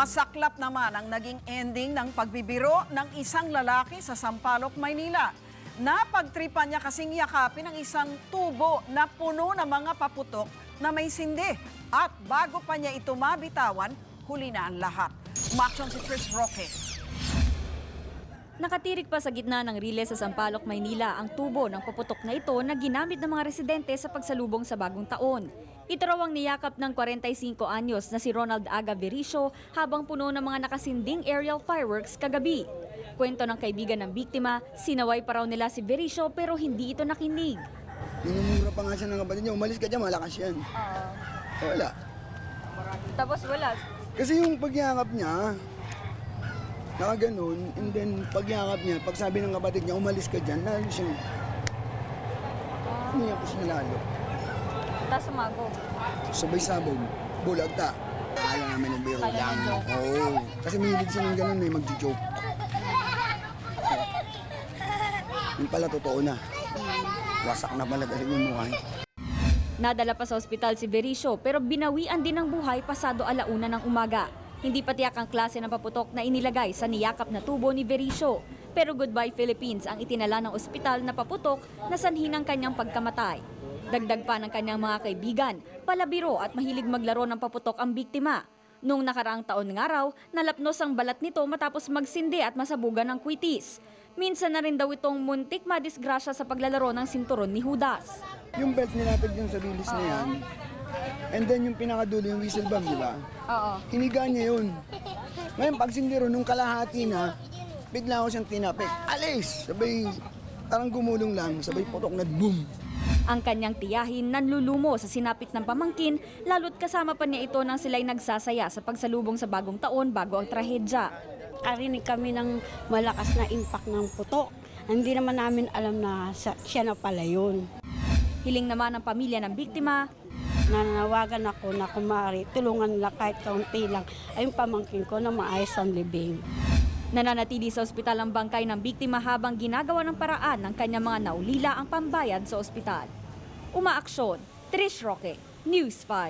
Masaklap naman ang naging ending ng pagbibiro ng isang lalaki sa Sampaloc, Maynila. Napagtripan niya kasing yakapin ang isang tubo na puno ng mga paputok na may sindi. At bago pa niya ito mabitawan, huli na ang lahat. Umaksyon si Chris Roque. Nakatirik pa sa gitna ng rile sa Sampaloc, Maynila ang tubo ng paputok na ito na ginamit ng mga residente sa pagsalubong sa bagong taon. Ito raw ang niyakap ng 45 anyos na si Ronald Aga Vericio habang puno ng mga nakasinding aerial fireworks kagabi. Kwento ng kaibigan ng biktima, sinaway pa raw nila si Vericio pero hindi ito nakinig. Minumura pa nga siya ng kapatid niya, umalis ka dyan, malakas yan. Wala. Tapos wala. Kasi yung pagyakap niya, nakaganon, and then pagyakap niya, pag sabi ng kapatid niya, umalis ka dyan, lalo siyang, umiyak siya lalo. Tapos sumago. Sabay sabog, bulag ta. Kaya namin ng biro Kala lang. ng joke. Oo. Kasi mahilig siya ng ganun eh, magjo-joke. Yung pala totoo na. Wasak na pala talaga yung mukha niya. Nadala pa sa ospital si Vericio pero binawian din ng buhay pasado alauna ng umaga. Hindi pa tiyak ang klase ng paputok na inilagay sa niyakap na tubo ni Vericio. Pero Goodbye Philippines ang itinala ng ospital na paputok na sanhi ng kanyang pagkamatay. Dagdag pa ng kanyang mga kaibigan, palabiro at mahilig maglaro ng paputok ang biktima. Noong nakaraang taon nga raw, nalapnos ang balat nito matapos magsindi at masabugan ng kwitis. Minsan na rin daw itong muntik madisgrasya sa paglalaro ng sinturon ni Judas. Yung belt nilapit yung sa bilis na yan. And then yung pinakadulo, yung whistle bomb, di ba? Oo. Hiniga niya yun. Ngayon, pag sindiro, nung kalahati na, bigla ko siyang tinapik. Alis! Sabay, parang gumulong lang. Sabay putok na boom. Ang kanyang tiyahin nanlulumo sa sinapit ng pamangkin, lalo't kasama pa niya ito nang sila'y nagsasaya sa pagsalubong sa bagong taon bago ang trahedya. Karinig kami ng malakas na impact ng putok. Hindi naman namin alam na siya na pala yun. Hiling naman ng pamilya ng biktima, Nananawagan ako na kumari, tulungan nila kahit kaunti lang ay yung pamangkin ko na maayos ang libing. Nananatili sa ospital ang bangkay ng biktima habang ginagawa ng paraan ng kanyang mga naulila ang pambayad sa ospital. Umaaksyon, Trish Roque, News 5.